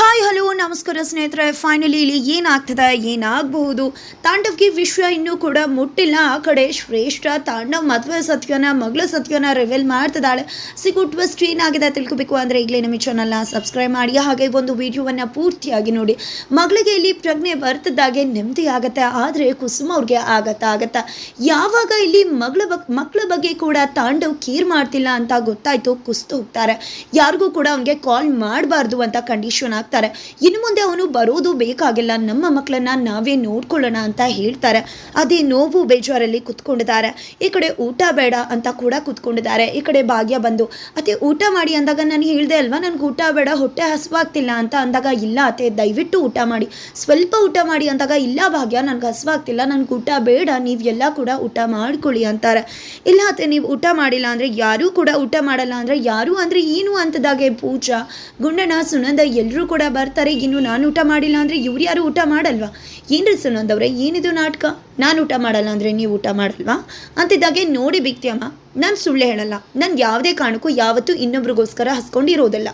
Hi hello ನಮಸ್ಕಾರ ಸ್ನೇಹಿತರೆ finally ಇಲ್ಲಿ ಏನಾಗ್ತದೆ, ಏನಾಗಬಹುದು? ತಾಂಡವ್ಗೆ ವಿಶ್ವ ಇನ್ನೂ ಕೂಡ ಮುಟ್ಟಿಲ್ಲ. ಆ ಕಡೆ ಶ್ರೇಷ್ಠ ತಾಂಡವ್ ಮದುವೆ ಸತ್ಯನ ಮಗಳ ಸತ್ಯನ ರಿವೆಲ್ ಮಾಡ್ತಿದ್ದಾಳೆ. ಸಿಗು ಟ್ವಿಸ್ಟ್ ಏನಾಗಿದೆ ತಿಳ್ಕೊಬೇಕು ಅಂದರೆ ಈಗಲೇ ನಮ್ಮ ಚಾನಲ್ನ ಸಬ್ಸ್ಕ್ರೈಬ್ ಮಾಡಿ. ಹಾಗೆ ಒಂದು ವಿಡಿಯೋವನ್ನು ಪೂರ್ತಿಯಾಗಿ ನೋಡಿ. ಮಗಳಿಗೆ ಇಲ್ಲಿ ಪ್ರಜ್ಞೆ ಬರ್ತಿದ್ದಾಗೆ ನೆಮ್ಮದಿ ಆಗತ್ತೆ, ಆದರೆ ಕುಸುಮ ಅವ್ರಿಗೆ ಆಗತ್ತಾ ಆಗತ್ತಾ? ಯಾವಾಗ ಇಲ್ಲಿ ಮಗಳ ಬಗ್ ಮಕ್ಕಳ ಬಗ್ಗೆ ಕೂಡ ತಾಂಡವ್ ಕೇರ್ ಮಾಡ್ತಿಲ್ಲ ಅಂತ ಗೊತ್ತಾಯಿತು, ಕುಸ್ತು ಹೋಗ್ತಾರೆ. ಯಾರಿಗೂ ಕೂಡ ಅವನಿಗೆ ಕಾಲ್ ಮಾಡಬಾರ್ದು ಅಂತ ಕಂಡೀಷನ್ ಆಗ್ತಾರೆ. ಇನ್ನು ಮುಂದೆ ಅವನು ಬರೋದು ಬೇಕಾಗಿಲ್ಲ. ನಮ್ಮ ಮಕ್ಕಳನ್ನ ನಾವೇ ನೋಡ್ಕೊಳ್ಳೋಣ ಅಂತ ಹೇಳ್ತಾರೆ. ಅದೇ ನೋವು ಬೇಜಾರಲ್ಲಿ ಕುತ್ಕೊಂಡಿದ್ದಾರೆ. ಈ ಕಡೆ ಊಟ ಬೇಡ ಅಂತ ಕೂಡ ಕುತ್ಕೊಂಡಿದ್ದಾರೆ. ಈ ಕಡೆ ಭಾಗ್ಯ ಬಂದು, ಅತ್ತೆ, ಊಟ ಮಾಡಿ ಅಂದಾಗ ನಾನು ಹೇಳಿದೆ ಅಲ್ವಾ? ನನಗೆ ಊಟ ಬೇಡ, ಹೊಟ್ಟೆ ಹಸುವಾಗ್ತಿಲ್ಲ ಅಂತ ಅಂದಾಗ, ಇಲ್ಲ ಅತ್ತೆ, ದಯವಿಟ್ಟು ಊಟ ಮಾಡಿ. ಸ್ವಲ್ಪ ಊಟ ಮಾಡಿ ಅಂದಾಗ, ಇಲ್ಲ ಭಾಗ್ಯ, ನನಗೆ ಹಸುವಾಗ್ತಿಲ್ಲ. ನನಗೆ ಊಟ ಬೇಡ, ನೀವು ಎಲ್ಲ ಕೂಡ ಊಟ ಮಾಡ್ಕೊಳ್ಳಿ ಅಂತಾರೆ. ಇಲ್ಲ ಅತ್ತೆ, ನೀವು ಊಟ ಮಾಡಿಲ್ಲ ಅಂದರೆ ಯಾರೂ ಕೂಡ ಊಟ ಮಾಡಲ್ಲ ಅಂದರೆ ಯಾರು ಅಂದರೆ ಏನು ಅಂತದಾಗೆ ಪೂಜಾ, ಗುಂಡಣ್ಣ, ಸುನಂದ ಎಲ್ಲರೂ ಕೂಡ ಬರ್ತಾರೆ. ಇನ್ನು ನಾನು ಊಟ ಮಾಡಿಲ್ಲ ಅಂದರೆ ಇವ್ರು ಯಾರು ಊಟ ಮಾಡಲ್ವಾ? ಏನ್ರಿ ಸುನಂದ್ ಅವರೇ? ಏನಿದು ನಾಟಕ? ನಾನು ಊಟ ಮಾಡಲ್ಲ ಅಂದರೆ ನೀವು ಊಟ ಮಾಡಲ್ವಾ? ಅಂತಿದ್ದಾಗೆ ನೋಡಿ ಬಿಕ್ತಿಯಮ್ಮ ನಾನು ಸುಳ್ಳು ಹೇಳಲ್ಲ. ನಾನು ಯಾವುದೇ ಕಾರಣಕ್ಕೂ ಯಾವತ್ತೂ ಇನ್ನೊಬ್ರಿಗೋಸ್ಕರ ಹಸ್ಕೊಂಡಿರೋದಿಲ್ಲ.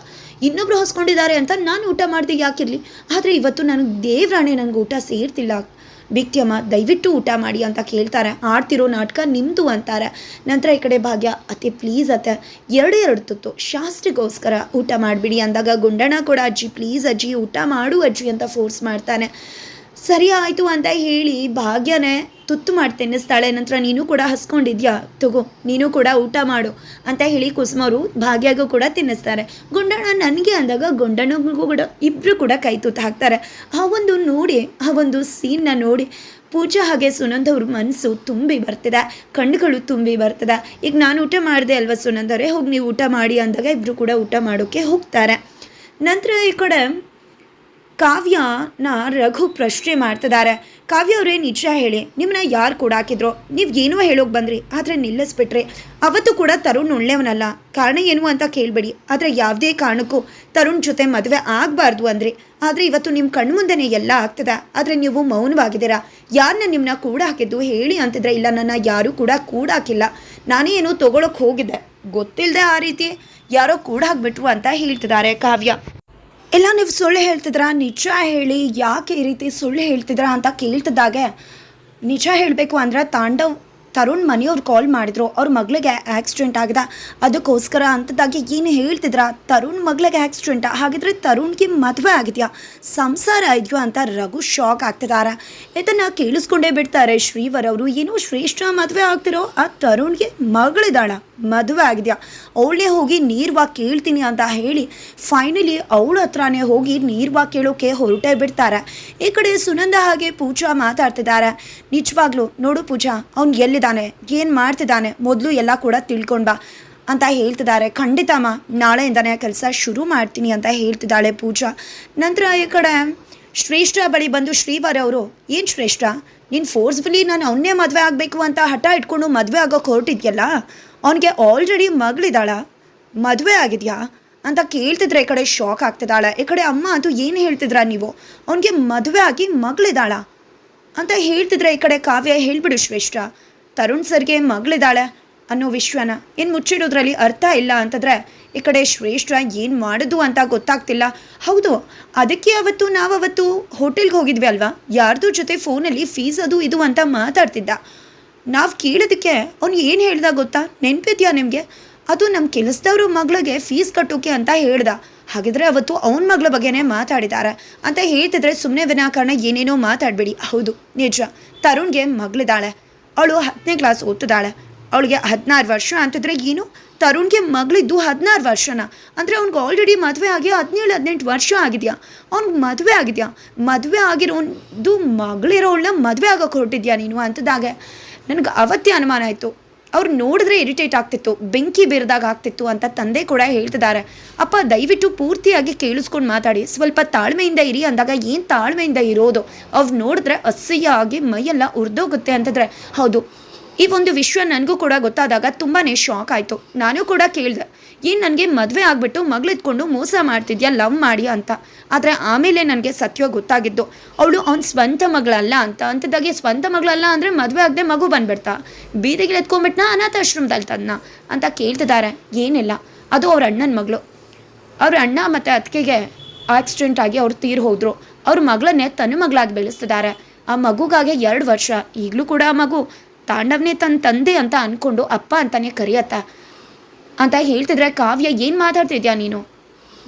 ಇನ್ನೊಬ್ರು ಹಸ್ಕೊಂಡಿದ್ದಾರೆ ಅಂತ ನಾನು ಊಟ ಮಾಡ್ದೆ ಯಾಕಿರಲಿ? ಆದರೆ ಇವತ್ತು ನನಗೆ ದೇವ್ರಾಣೆ ನನಗೆ ಊಟ ಸೇರ್ತಿಲ್ಲ. ಬಿಕ್ತಿಯಮ್ಮ ದಯವಿಟ್ಟು ಊಟ ಮಾಡಿ ಅಂತ ಕೇಳ್ತಾರೆ. ಆಡ್ತಿರೋ ನಾಟಕ ನಿಮ್ಮದು ಅಂತಾರೆ. ನಂತರ ಈ ಕಡೆ ಭಾಗ್ಯ, ಅತ್ತೆ ಪ್ಲೀಸ್ ಅತ್ತೆ, ಎರಡೇ ಎರಡು ತುತ್ತು. ಶಾಸ್ತ್ರಿಗೋಸ್ಕರ ಊಟ ಮಾಡಿಬಿಡಿ ಅಂದಾಗ ಗುಂಡಣ್ಣ ಕೂಡ, ಅಜ್ಜಿ ಪ್ಲೀಸ್ ಅಜ್ಜಿ, ಊಟ ಮಾಡು ಅಜ್ಜಿ ಅಂತ ಫೋರ್ಸ್ ಮಾಡ್ತಾನೆ. ಸರಿ ಆಯಿತು ಅಂತ ಹೇಳಿ ಭಾಗ್ಯನೇ ತುತ್ತು ಮಾಡಿ ತಿನ್ನಿಸ್ತಾಳೆ ನಂತರ ನೀನು ಕೂಡ ಹಸ್ಕೊಂಡಿದ್ಯಾ? ತಗೋ, ನೀನು ಕೂಡ ಊಟ ಮಾಡು ಅಂತ ಹೇಳಿ ಕುಸುಮರು ಭಾಗ್ಯಾಗೂ ಕೂಡ ತಿನ್ನಿಸ್ತಾರೆ. ಗುಂಡಣ್ಣ ನನಗೆ ಅಂದಾಗ ಗುಂಡಣ್ಣಗೂ ಕೂಡ ಇಬ್ಬರು ಕೂಡ ಕೈ ತುತ್ತು ಹಾಕ್ತಾರೆ. ಆ ಒಂದು ನೋಡಿ, ಆ ಒಂದು ಸೀನ್ನ ನೋಡಿ ಪೂಜಾ ಹಾಗೆ ಸುನಂದ್ ಅವ್ರ ಮನಸ್ಸು ತುಂಬಿ ಬರ್ತಿದೆ, ಕಣ್ಣುಗಳು ತುಂಬಿ ಬರ್ತದೆ. ಈಗ ನಾನು ಊಟ ಮಾಡಿದೆ ಅಲ್ವಾ ಸುನಂದರೇ ಹೋಗಿ ನೀವು ಊಟ ಮಾಡಿ ಅಂದಾಗ ಇಬ್ಬರು ಕೂಡ ಊಟ ಮಾಡೋಕ್ಕೆ ಹೋಗ್ತಾರೆ. ನಂತರ ಈ ಕಡೆ ಕಾವ್ಯನ ರಘು ಪ್ರಶ್ನೆ ಮಾಡ್ತಿದ್ದಾರೆ. ಕಾವ್ಯ ಅವರೇ ನಿಜ ಹೇಳಿ ನಿಮ್ಮನ್ನ ಯಾರು ಕೂಡ ಹಾಕಿದ್ರು ನೀವು ಏನೋ ಹೇಳೋಕೆ ಬಂದ್ರಿ, ಆದರೆ ನಿಲ್ಲಿಸ್ಬಿಟ್ರೆ. ಅವತ್ತು ಕೂಡ ತರುಣ್ ಒಳ್ಳೆಯವನಲ್ಲ ಕಾರಣ ಏನು ಅಂತ ಕೇಳಬೇಡಿ. ಆದರೆ ಯಾವುದೇ ಕಾರಣಕ್ಕೂ ತರುಣ್ ಜೊತೆ ಮದುವೆ ಆಗಬಾರ್ದು ಅಂದ್ರಿ. ಆದರೆ ಇವತ್ತು ನಿಮ್ಮ ಕಣ್ಮುಂದೆನೇ ಎಲ್ಲ ಆಗ್ತದೆ. ಆದರೆ ನೀವು ಮೌನವಾಗಿದ್ದೀರಾ? ಯಾರನ್ನ ನಿಮ್ಮನ್ನ ಕೂಡ ಹಾಕಿದ್ದು ಹೇಳಿ ಅಂತಿದ್ರೆ ಇಲ್ಲ, ನನ್ನ ಯಾರೂ ಕೂಡ ಕೂಡ ಹಾಕಿಲ್ಲ ನಾನೇ ಏನೋ ತೊಗೊಳಕ್ಕೆ ಹೋಗಿದ್ದೆ. ಗೊತ್ತಿಲ್ಲದೆ ಆ ರೀತಿ ಯಾರೋ ಕೂಡ ಹಾಕ್ಬಿಟ್ರು ಅಂತ ಹೇಳ್ತಿದ್ದಾರೆ ಕಾವ್ಯ. ಎಲ್ಲ ನೀವು ಸುಳ್ಳು ಹೇಳ್ತಿದ್ರಾ? ನಿಜ ಹೇಳಿ, ಯಾಕೆ ಈ ರೀತಿ ಸುಳ್ಳು ಹೇಳ್ತಿದ್ರ ಅಂತ ಕೇಳ್ತಿದ್ದಾಗೆ. ನಿಜ ಹೇಳಬೇಕು ಅಂದ್ರೆ ತಾಂಡವ್ ತರುಣ್ ಮನೆಯವ್ರು ಕಾಲ್ ಮಾಡಿದ್ರು. ಅವ್ರ ಮಗಳಿಗೆ ಆಕ್ಸಿಡೆಂಟ್ ಆಗಿದೆ. ಅದಕ್ಕೋಸ್ಕರ ಅಂತದಾಗಿ ಏನು ಹೇಳ್ತಿದ್ರ? ತರುಣ್ ಮಗಳಿಗೆ ಆಕ್ಸಿಡೆಂಟ್ ಹಾಗಿದ್ರೆ ತರುಣ್ಗೆ ಮದುವೆ ಆಗಿದೆಯಾ? ಸಂಸಾರ ಇದೆಯೋ ಅಂತ ರಘು ಶಾಕ್ ಆಗ್ತಿದ್ದಾರೆ ಇದನ್ನು ಕೇಳಿಸ್ಕೊಂಡೇ ಬಿಡ್ತಾರೆ. ಶ್ರೀವರ್ ಅವರು, ಏನು ಶ್ರೇಷ್ಠ ಮದುವೆ ಆಗ್ತಿರೋ? ಆ ತರುಣ್ಗೆ ಮಗಳಿದಾಳ. ಮದುವೆ ಆಗಿದೆಯಾ? ಅವಳೇ ಹೋಗಿ ನೀರ್ವಾ ಕೇಳ್ತೀನಿ ಅಂತ ಹೇಳಿ ಫೈನಲಿ ಅವಳ ಹತ್ರನೇ ಹೋಗಿ ನೀರ್ವಾ ಕೇಳೋಕೆ ಹೊರಟೇ ಬಿಡ್ತಾರೆ. ಈ ಕಡೆ ಸುನಂದ ಹಾಗೆ ಪೂಜಾ ಮಾತಾಡ್ತಿದ್ದಾರೆ ನಿಜವಾಗ್ಲೂ ನೋಡು ಪೂಜಾ, ಅವ್ನು ಎಲ್ಲಿದ್ದಾನೆ ಏನು ಮಾಡ್ತಿದ್ದಾನೆ? ಮೊದಲು ಎಲ್ಲ ಕೂಡ ತಿಳ್ಕೊಂಡ ಅಂತ ಹೇಳ್ತಿದ್ದಾರೆ. ಖಂಡಿತಮ್ಮ ನಾಳೆಯಿಂದನೇ ಕೆಲಸ ಶುರು ಮಾಡ್ತೀನಿ ಅಂತ ಹೇಳ್ತಿದ್ದಾಳೆ ಪೂಜಾ. ನಂತರ ಈ ಕಡೆ ಶ್ರೇಷ್ಠ ಬಳಿ ಬಂದು ಶ್ರೀವಾರ ಅವರು, ಏನು ಶ್ರೇಷ್ಠ? ನೀನು ಫೋರ್ಸ್ಫುಲಿ ನಾನು ಅವನ್ನೇ ಮದುವೆ ಆಗಬೇಕು ಅಂತ ಹಠ ಇಟ್ಕೊಂಡು ಮದುವೆ ಆಗೋಕೆ ಹೊರಟಿದ್ಯಲ್ಲ ಅವನಿಗೆ ಆಲ್ರೆಡಿ ಮಗಳಿದ್ದಾಳ ಮದುವೆ ಆಗಿದೆಯಾ? ಅಂತ ಕೇಳ್ತಿದ್ರೆ ಈ ಕಡೆ ಶಾಕ್ ಆಗ್ತಿದ್ದಾಳೆ. ಈ ಕಡೆ ಅಮ್ಮ ಅದು ಏನು ಹೇಳ್ತಿದ್ರ ನೀವು? ಅವನಿಗೆ ಮದುವೆ ಆಗಿ ಮಗಳಿದ್ದಾಳ ಅಂತ ಹೇಳ್ತಿದ್ರೆ ಈ ಕಡೆ ಕಾವ್ಯ, ಹೇಳ್ಬಿಡು ಶ್ರೇಷ್ಠ. ತರುಣ್ ಸರ್ಗೆ ಮಗಳಿದ್ದಾಳೆ ಅನ್ನೋ ವಿಶ್ವನ ಏನು ಮುಚ್ಚಿಡೋದ್ರಲ್ಲಿ ಅರ್ಥ ಇಲ್ಲ ಅಂತಂದರೆ ಈ ಕಡೆ ಶ್ರೇಷ್ಠ ಏನು ಮಾಡೋದು ಅಂತ ಗೊತ್ತಾಗ್ತಿಲ್ಲ. ಹೌದು, ಅದಕ್ಕೆ ಅವತ್ತು ನಾವು ಅವತ್ತು ಹೋಟೆಲ್ಗೆ ಹೋಗಿದ್ವಿ ಅಲ್ವಾ? ಯಾರ್ದು ಜೊತೆ ಫೋನಲ್ಲಿ ಫೀಸ್ ಅದು ಇದು ಅಂತ ಮಾತಾಡ್ತಿದ್ದ. ನಾವು ಕೇಳೋದಕ್ಕೆ ಅವ್ನು ಏನು ಹೇಳ್ದ ಗೊತ್ತಾ? ನೆನಪಿದ್ಯಾ ನಿಮಗೆ? ಅದು ನಮ್ಮ ಕೆಲಸದವ್ರ ಮಗಳಿಗೆ ಫೀಸ್ ಕಟ್ಟೋಕೆ ಅಂತ ಹೇಳ್ದ. ಹಾಗಿದ್ರೆ ಅವತ್ತು ಅವನ ಮಗಳ ಬಗ್ಗೆನೇ ಮಾತಾಡಿದ್ದಾರೆ ಅಂತ ಹೇಳ್ತಿದ್ರೆ ಸುಮ್ಮನೆ ವಿನಾಕಾರಣ ಏನೇನೋ ಮಾತಾಡಬೇಡಿ. ಹೌದು, ನಿಜ. ತರುಣ್ಗೆ ಮಗಳಿದ್ದಾಳೆ. ಅವಳು ಹತ್ತನೇ ಕ್ಲಾಸ್ ಓದ್ತಿದ್ದಾಳೆ. ಅವಳಿಗೆ ಹದಿನಾರು ವರ್ಷ ಅಂತಿದ್ರೆ ಏನು? ತರುಣ್ಗೆ ಮಗಳಿದ್ದು ಹದಿನಾರು ವರ್ಷನ? ಅಂದರೆ ಅವ್ನಿಗೆ ಆಲ್ರೆಡಿ ಮದುವೆ ಆಗಿ ಹದಿನೇಳು, ಹದಿನೆಂಟು ವರ್ಷ ಆಗಿದೆಯಾ? ಅವ್ನಿಗೆ ಮದುವೆ ಆಗಿದೆಯಾ? ಮದುವೆ ಆಗಿರೋದು ಮಗಳಿರೋಳನ್ನ ಮದುವೆ ಆಗೋಕೆ ಹೊರಟಿದ್ಯಾ ನೀನು? ಅಂತದಾಗೆ. ನನಗೆ ಅವತ್ತೇ ಅನುಮಾನ ಆಯಿತು. ಅವ್ರು ನೋಡಿದ್ರೆ ಇರಿಟೇಟ್ ಆಗ್ತಿತ್ತು, ಬೆಂಕಿ ಬೇರ್ದಾಗ ಆಗ್ತಿತ್ತು ಅಂತ ತಂದೆ ಕೂಡ ಹೇಳ್ತಿದ್ದಾರೆ. ಅಪ್ಪ, ದಯವಿಟ್ಟು ಪೂರ್ತಿಯಾಗಿ ಕೇಳಿಸ್ಕೊಂಡು ಮಾತಾಡಿ. ಸ್ವಲ್ಪ ತಾಳ್ಮೆಯಿಂದ ಇರಿ ಅಂದಾಗ ಏನು ತಾಳ್ಮೆಯಿಂದ ಇರೋದು? ಅವ್ರು ನೋಡಿದ್ರೆ ಅಸಹ್ಯ ಆಗಿ ಮೈಯೆಲ್ಲ ಉರಿದೋಗುತ್ತೆ ಅಂತಂದರೆ. ಹೌದು ಈ ಒಂದು ವಿಷಯ ನನಗೂ ಕೂಡ ಗೊತ್ತಾದಾಗ ತುಂಬಾ ಶಾಕ್ ಆಯಿತು. ನಾನು ಕೂಡ ಕೇಳಿದೆ, ಏನು ನನಗೆ ಮದುವೆ ಆಗಿಬಿಟ್ಟು ಮಗಳಿದ್ಕೊಂಡು ಮೋಸ ಮಾಡ್ತಿದ್ಯಾ, ಲವ್ ಮಾಡಿ ಅಂತ? ಆದರೆ ಆಮೇಲೆ ನನಗೆ ಸತ್ಯ ಗೊತ್ತಾಗಿದ್ದು, ಅವಳು ಅವ್ನ ಸ್ವಂತ ಮಗಳಲ್ಲ ಅಂತ. ಅಂಥದ್ದಾಗೆ ಸ್ವಂತ ಮಗಳಲ್ಲ ಅಂದರೆ ಮದುವೆ ಆಗದೆ ಮಗು ಬಂದ್ಬಿಡ್ತಾ ಬೀದಿಗೆ ಎತ್ಕೊಂಡ್ಬಿಟ್ನ ಅನಾಥಾಶ್ರಮದಲ್ಲಿ ತನ್ನ ಅಂತ ಕೇಳ್ತಿದ್ದಾರೆ ಏನಿಲ್ಲ, ಅದು ಅವ್ರ ಅಣ್ಣನ ಮಗಳು. ಅವ್ರ ಅಣ್ಣ ಮತ್ತು ಅತ್ತಿಗೆಗೆ ಆಕ್ಸಿಡೆಂಟ್ ಆಗಿ ಅವ್ರು ತೀರ್ ಹೋದರು. ಅವ್ರ ಮಗಳನ್ನೇ ತನ್ನ ಮಗಳಾಗಿ ಬೆಳೆಸ್ತಿದ್ದಾರೆ ಆ ಮಗುಗಾಗೆ ಎರಡು ವರ್ಷ, ಈಗಲೂ ಕೂಡ ಆ ಮಗು. ತಾಂಡವನೇ ತನ್ನ ತಂದೆ ಅಂತ ಅನ್ಕೊಂಡು ಅಪ್ಪ ಅಂತಾನೆ ಕರಿಯತ್ತ. ಅಂತ ಹೇಳ್ತಿದ್ರೆ ಕಾವ್ಯ ಏನು ಮಾತಾಡ್ತಿದ್ಯಾ ನೀನು?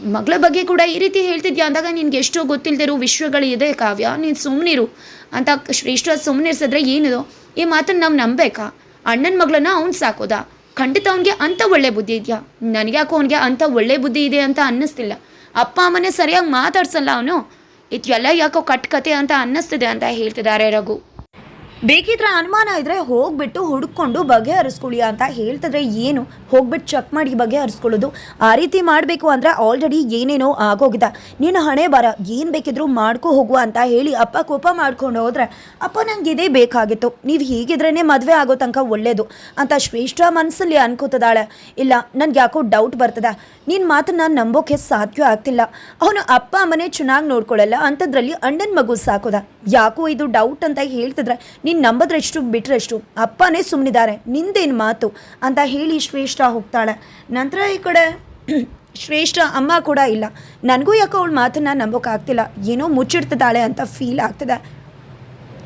ಮಗಳ ಬಗ್ಗೆ ಕೂಡ ಈ ರೀತಿ ಹೇಳ್ತಿದ್ಯಾ ಅಂದಾಗ ನಿನ್ಗೆ ಎಷ್ಟೋ ಗೊತ್ತಿಲ್ಲದಿರೋ ವಿಶ್ವಗಳಿದೆ ಕಾವ್ಯ. ನೀನು ಸುಮ್ಮನಿರು ಅಂತ ಶ್ರೇಷ್ಠ ಸುಮ್ಮನಿರ್ಸಿದ್ರೆ ಏನಿದು? ಈ ಮಾತನ್ನು ನಾವು ನಂಬೇಕಾ ಅಣ್ಣನ ಮಗಳನ್ನ ಅವ್ನು ಸಾಕೋದಾ? ಖಂಡಿತ ಅವನಿಗೆ ಅಂಥ ಒಳ್ಳೆ ಬುದ್ಧಿ ಇದೆಯಾ? ನನಗ್ಯಾಕೋ ಅವನಿಗೆ ಅಂಥ ಒಳ್ಳೆ ಬುದ್ಧಿ ಇದೆ ಅಂತ ಅನ್ನಿಸ್ತಿಲ್ಲ. ಅಪ್ಪ ಅಮ್ಮನೇ ಸರಿಯಾಗಿ ಮಾತಾಡ್ಸಲ್ಲ ಅವನು? ಇದೆಲ್ಲ ಯಾಕೋ ಕಟ್ ಕತೆ ಅಂತ ಅನ್ನಿಸ್ತಿದೆ ಅಂತ ಹೇಳ್ತಿದ್ದಾರೆ ರಘು. ಬೇಕಿದ್ರೆ ಅನುಮಾನ ಇದ್ರೆ ಹೋಗ್ಬಿಟ್ಟು ಹುಡ್ಕೊಂಡು ಬಗೆಹರಿಸ್ಕೊಳ್ಳಿ ಅಂತ ಹೇಳ್ತಿದ್ರೆ ಏನು? ಹೋಗ್ಬಿಟ್ಟು ಚೆಕ್ ಮಾಡಿ ಬಗೆಹರಿಸ್ಕೊಳ್ಳೋದು. ಆ ರೀತಿ ಮಾಡಬೇಕು ಅಂದರೆ ಆಲ್ರೆಡಿ ಏನೇನೋ ಆಗೋಗಿದೆ. ನೀನು ಹಣೆ ಬರ, ಏನು ಬೇಕಿದ್ರು ಮಾಡ್ಕೊ ಹೋಗುವ ಅಂತ ಹೇಳಿ ಅಪ್ಪ ಕೋಪ ಮಾಡ್ಕೊಂಡು ಹೋದ್ರೆ, ಅಪ್ಪ, ನಂಗೆ ಇದೇ ಬೇಕಾಗಿತ್ತು. ನೀವು ಹೀಗಿದ್ರೇ ಮದುವೆ ಆಗೋ ತನಕ ಒಳ್ಳೇದು ಅಂತ ಶ್ರೇಷ್ಠ ಮನಸ್ಸಲ್ಲಿ ಅನ್ಕೋತದಾಳೆ ಇಲ್ಲ, ನನ್ಗೆ ಯಾಕೋ ಡೌಟ್ ಬರ್ತದೆ. ನಿನ್ನ ಮಾತನ್ನ ನಂಬೋಕೆ ಸಾಧ್ಯ ಆಗ್ತಿಲ್ಲ. ಅವನು ಅಪ್ಪ ಅಮ್ಮನೇ ಚೆನ್ನಾಗಿ ನೋಡ್ಕೊಳ್ಳಲ್ಲ ಅಂಥದ್ರಲ್ಲಿ ಅಣ್ಣನ ಮಗು ಸಾಕೋದ. ಯಾಕೋ ಇದು ಡೌಟ್ ಅಂತ ಹೇಳ್ತಿದ್ರೆ, ನೀನು ನಂಬದ್ರಷ್ಟು, ಬಿಟ್ರೆಷ್ಟು, ಅಪ್ಪನೇ ಸುಮ್ಮನಿದ್ದಾರೆ ನಿಂದೇನು ಮಾತು ಅಂತ ಹೇಳಿ ಶ್ರೇಷ್ಠ ಹೋಗ್ತಾಳೆ. ನಂತರ ಈ ಕಡೆ ಶ್ರೇಷ್ಠ ಅಮ್ಮ ಕೂಡ ಇಲ್ಲ. ನನಗೂ ಯಾಕೋ ಅವಳ ಮಾತನ್ನ ನಂಬೋಕ್ಕಾಗ್ತಿಲ್ಲ. ಏನೋ ಮುಚ್ಚಿಡ್ತಿದ್ದಾಳೆ ಅಂತ ಫೀಲ್ ಆಗ್ತದೆ.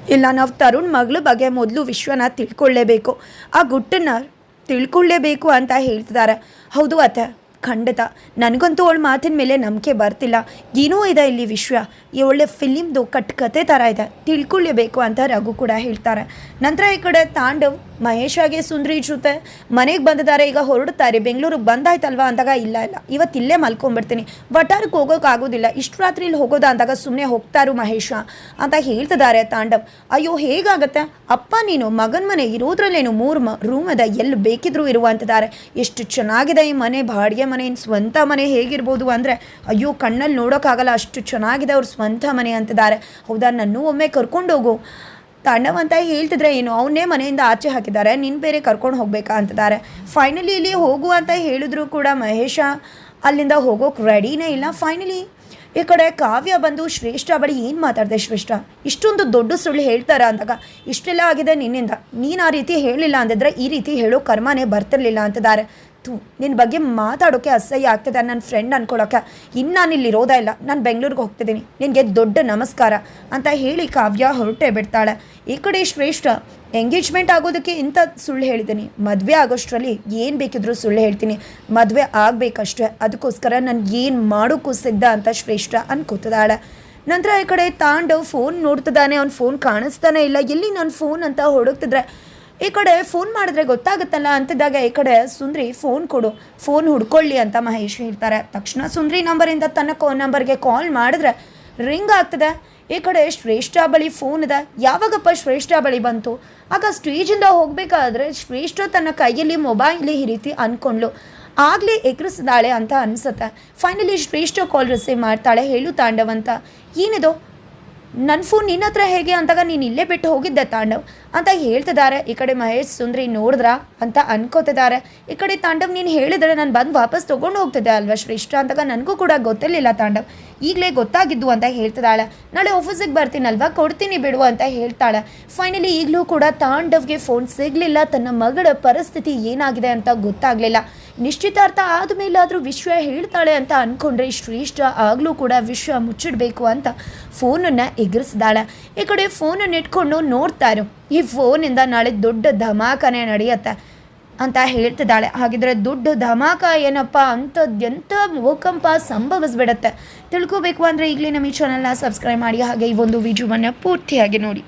ಇಲ್ಲ, ನಾವು ತರುಣ್ ಮಗಳ ಬಗ್ಗೆ ಮೊದಲು ವಿಶ್ವನ ತಿಳ್ಕೊಳ್ಳೇಬೇಕು. ಆ ಗುಟ್ಟನ್ನು ತಿಳ್ಕೊಳ್ಳೇಬೇಕು ಅಂತ ಹೇಳ್ತಿದ್ದಾರೆ ಹೌದು ಅತ್ತೆ, ಖಂಡಿತ. ನನಗಂತೂ ಅವಳ ಮಾತಿನ ಮೇಲೆ ನಂಬಿಕೆ ಬರ್ತಿಲ್ಲ. ಏನೂ ಇದೆ ಇಲ್ಲಿ ವಿಶ್ವ. ಒಳ್ಳೆ ಫಿಲಿಮ್ದು ಕಟ್ಕತೆ ಥರ ಇದೆ. ತಿಳ್ಕೊಳ್ಳಬೇಕು ಅಂತ ರಘು ಕೂಡ ಹೇಳ್ತಾರೆ. ನಂತರ ಈ ಕಡೆ ತಾಂಡವ್ ಮಹೇಶಾಗೆ ಸುಂದ್ರಿ ಜೊತೆ ಮನೆಗೆ ಬಂದಿದ್ದಾರೆ. ಈಗ ಹೊರಡ್ತಾರೆ. ಬೆಂಗಳೂರಿಗೆ ಬಂದಾಯ್ತಲ್ವಾ ಅಂದಾಗ ಇಲ್ಲ ಇಲ್ಲ. ಇವತ್ತು ಇಲ್ಲೇ ಮಲ್ಕೊಂಡ್ಬಿಡ್ತೀನಿ. ವಟಾರಕ್ಕೆ ಹೋಗೋಕ್ಕಾಗೋದಿಲ್ಲ ಇಷ್ಟು ರಾತ್ರಿ ಇಲ್ಲಿ ಹೋಗೋದಾ ಅಂದಾಗ ಸುಮ್ಮನೆ ಹೋಗ್ತಾರು ಮಹೇಶ ಅಂತ ಹೇಳ್ತಿದ್ದಾರೆ ತಾಂಡವ್. ಅಯ್ಯೋ, ಹೇಗಾಗತ್ತೆ? ಅಪ್ಪ ನೀನು ಮಗನ ಮನೆ ಇರೋದ್ರಲ್ಲೇನು ಮೂರು ಮ ರೂಮ್ ಅದ ಎಲ್ಲಿ ಬೇಕಿದ್ರೂ ಇರುವಂತಿದ್ದಾರೆ ಎಷ್ಟು ಚೆನ್ನಾಗಿದೆ ಈ ಮನೆ. ಬಾಡಿಗೆ ಮನೆ, ಸ್ವಂತ ಮನೆ ಹೇಗಿರ್ಬೋದು ಅಂದರೆ, ಅಯ್ಯೋ ಕಣ್ಣಲ್ಲಿ ನೋಡೋಕ್ಕಾಗಲ್ಲ. ಅಷ್ಟು ಚೆನ್ನಾಗಿದೆ ಅವ್ರ ಸ್ವಂತ ಮನೆ ಅಂತಿದ್ದಾರೆ. ಹೌದಾ ನನ್ನೂ ಒಮ್ಮೆ ಕರ್ಕೊಂಡೋಗು ತಾಂಡವ್ ಅಂತ ಹೇಳ್ತಿದ್ರೆ ಏನು? ಅವನ್ನೇ ಮನೆಯಿಂದ ಆಚೆ ಹಾಕಿದ್ದಾರೆ. ನಿನ್ನ ಬೇರೆ ಕರ್ಕೊಂಡು ಹೋಗ್ಬೇಕಾ ಅಂತಿದ್ದಾರೆ. ಫೈನಲಿ ಇಲ್ಲಿ ಹೋಗು ಅಂತ ಹೇಳಿದ್ರು ಕೂಡ ಮಹೇಶ. ಅಲ್ಲಿಂದ ಹೋಗೋಕೆ ರೆಡಿನೇ ಇಲ್ಲ. ಫೈನಲಿ ಈ ಕಡೆ ಕಾವ್ಯ ಬಂದು ಶ್ರೇಷ್ಠ ಬಳಿ ಏನು ಮಾತಾಡಿದೆ ಶ್ರೇಷ್ಠ? ಇಷ್ಟೊಂದು ದೊಡ್ಡ ಸುಳ್ಳು ಹೇಳ್ತಾರ ಅಂದಾಗ, ಇಷ್ಟೆಲ್ಲ ಆಗಿದೆ ನಿನ್ನಿಂದ. ನೀನು ಆ ರೀತಿ ಹೇಳಿಲ್ಲ ಅಂದಿದ್ರೆ ಈ ರೀತಿ ಹೇಳೋ ಕರ್ಮನೇ ಬರ್ತಿರಲಿಲ್ಲ ಅಂತಿದ್ದಾರೆ. ಥೂ ನಿನ್ನ ಬಗ್ಗೆ ಮಾತಾಡೋಕ್ಕೆ ಅಸಹ್ಯ ಆಗ್ತದೆ ನನ್ನ ಫ್ರೆಂಡ್ ಅನ್ಕೊಳಕ್ಕೆ. ಇನ್ನು ನಾನು ಇಲ್ಲಿ ಇರೋದೇ ಇಲ್ಲ. ನಾನು ಬೆಂಗಳೂರಿಗೆ ಹೋಗ್ತಿದ್ದೀನಿ. ನಿನಗೆ ದೊಡ್ಡ ನಮಸ್ಕಾರ ಅಂತ ಹೇಳಿ ಕಾವ್ಯ ಹೊರಟೆ ಬಿಡ್ತಾಳೆ. ಈ ಕಡೆ ಶ್ರೇಷ್ಠ ಎಂಗೇಜ್ಮೆಂಟ್ ಆಗೋದಕ್ಕೆ ಇಂಥ ಸುಳ್ಳು ಹೇಳಿದ್ದೀನಿ. ಮದುವೆ ಆಗೋಷ್ಟರಲ್ಲಿ ಏನು ಬೇಕಿದ್ರೂ ಸುಳ್ಳು ಹೇಳ್ತೀನಿ. ಮದುವೆ ಆಗಬೇಕಷ್ಟೇ. ಅದಕ್ಕೋಸ್ಕರ ನಾನು ಏನು ಮಾಡೋಕ್ಕೂ ಸಿದ್ಧ ಅಂತ ಶ್ರೇಷ್ಠ ಅನ್ಕೋತಿದ್ದಾಳೆ. ನಂತರ ಈ ಕಡೆ ತಾಂಡವ್ ಫೋನ್ ನೋಡ್ತಿದ್ದಾನೆ. ಅವ್ನ ಫೋನ್ ಕಾಣಿಸ್ತಾನೆ ಇಲ್ಲ. ಎಲ್ಲಿ ನನ್ನ ಫೋನ್ ಅಂತ ಹುಡುಕ್ತಿದ್ರೆ ಈ ಕಡೆ ಫೋನ್ ಮಾಡಿದ್ರೆ ಗೊತ್ತಾಗುತ್ತಲ್ಲ ಅಂತಿದ್ದಾಗ ಈ ಕಡೆ ಸುಂದ್ರಿ ಫೋನ್ ಕೊಡು ಫೋನ್ ಹುಡ್ಕೊಳ್ಳಿ ಅಂತ ಮಹೇಶ್ ಹೇಳ್ತಾರೆ. ತಕ್ಷಣ ಸುಂದ್ರಿ ನಂಬರಿಂದ ತನ್ನ ಕೋ ನಂಬರ್ಗೆ ಕಾಲ್ ಮಾಡಿದ್ರೆ ರಿಂಗ್ ಆಗ್ತದೆ. ಈ ಕಡೆ ಶ್ರೇಷ್ಠ ಬಳಿ ಫೋನ್ ಇದೆ. ಯಾವಾಗಪ್ಪ ಶ್ರೇಷ್ಠ ಬಳಿ ಬಂತು? ಆಗ ಸ್ಟೇಜಿಂದ ಹೋಗಬೇಕಾದ್ರೆ ಶ್ರೇಷ್ಠ ತನ್ನ ಕೈಯಲ್ಲಿ ಮೊಬೈಲಿ ಈ ರೀತಿ ಅಂದ್ಕೊಂಡ್ಲು ಆಗಲೇ ಎದುರಿಸಿದಾಳೆ ಅಂತ ಅನಿಸುತ್ತೆ. ಫೈನಲಿ ಶ್ರೇಷ್ಠ ಕಾಲ್ ರಿಸೀವ್ ಮಾಡ್ತಾಳೆ, ಹೇಳು ತಾಂಡವಂತ. ಏನಿದು? ನನ್ನ ಫೋನ್ ನಿನ್ನ ಹತ್ರ ಹೇಗೆ ಅಂತಾಗ ನೀನು ಇಲ್ಲೇ ಬಿಟ್ಟು ಹೋಗಿದ್ದೆ ತಾಂಡವ್ ಅಂತ ಹೇಳ್ತಿದ್ದಾರೆ. ಈ ಕಡೆ ಮಹೇಶ್ ಸುಂದ್ರಿ ನೋಡಿದ್ರ ಅಂತ ಅನ್ಕೋತಿದ್ದಾರೆ. ಈ ಕಡೆ ತಾಂಡವ್ ನೀನು ಹೇಳಿದ್ರೆ ನಾನು ಬಂದು ವಾಪಸ್ ತೊಗೊಂಡು ಹೋಗ್ತಿದ್ದೆ ಅಲ್ವಾ? ಶ್ರೇಷ್ಠ ಅಂತಾಗ ನನಗೂ ಕೂಡ ಗೊತ್ತಿರಲಿಲ್ಲ ತಾಂಡವ್. ಈಗಲೇ ಗೊತ್ತಾಗಿದ್ದು ಅಂತ ಹೇಳ್ತಿದ್ದಾಳೆ. ನಾಳೆ ಆಫೀಸಿಗೆ ಬರ್ತೀನಲ್ವಾ? ಕೊಡ್ತೀನಿ ಬಿಡು ಅಂತ ಹೇಳ್ತಾಳೆ. ಫೈನಲಿ ಈಗಲೂ ಕೂಡ ತಾಂಡವ್ಗೆ ಫೋನ್ ಸಿಗಲಿಲ್ಲ. ತನ್ನ ಮಗಳ ಪರಿಸ್ಥಿತಿ ಏನಾಗಿದೆ ಅಂತ ಗೊತ್ತಾಗಲಿಲ್ಲ. ನಿಶ್ಚಿತಾರ್ಥ ಆದಮೇಲಾದರೂ ವಿಶ್ವ ಹೇಳ್ತಾಳೆ ಅಂತ ಅಂದ್ಕೊಂಡ್ರೆ ಶ್ರೇಷ್ಠ ಆಗಲೂ ಕೂಡ ವಿಶ್ವ ಮುಚ್ಚಿಡಬೇಕು ಅಂತ ಫೋನನ್ನು ಎಗರಿಸ್ದಾಳೆ. ಈ ಕಡೆ ಫೋನನ್ನು ಇಟ್ಕೊಂಡು ನೋಡ್ತಾರು ಈ ಫೋನಿಂದ ನಾಳೆ ದೊಡ್ಡ ಧಮಾಕನೆ ನಡೆಯುತ್ತೆ ಅಂತ ಹೇಳ್ತಿದ್ದಾಳೆ. ಹಾಗಿದ್ರೆ ದೊಡ್ಡ ಧಮಾಕ ಏನಪ್ಪ ಅಂಥದ್ದೆಂಥ ಭೂಕಂಪ ಸಂಭವಿಸ್ಬಿಡತ್ತೆ. ತಿಳ್ಕೋಬೇಕು ಅಂದರೆ ಈಗಲೇ ನಮ್ಮ ಈ ಚಾನಲ್ನ ಸಬ್ಸ್ಕ್ರೈಬ್ ಮಾಡಿ. ಹಾಗೆ ಈ ಒಂದು ವಿಡಿಯೋವನ್ನು ಪೂರ್ತಿಯಾಗಿ ನೋಡಿ.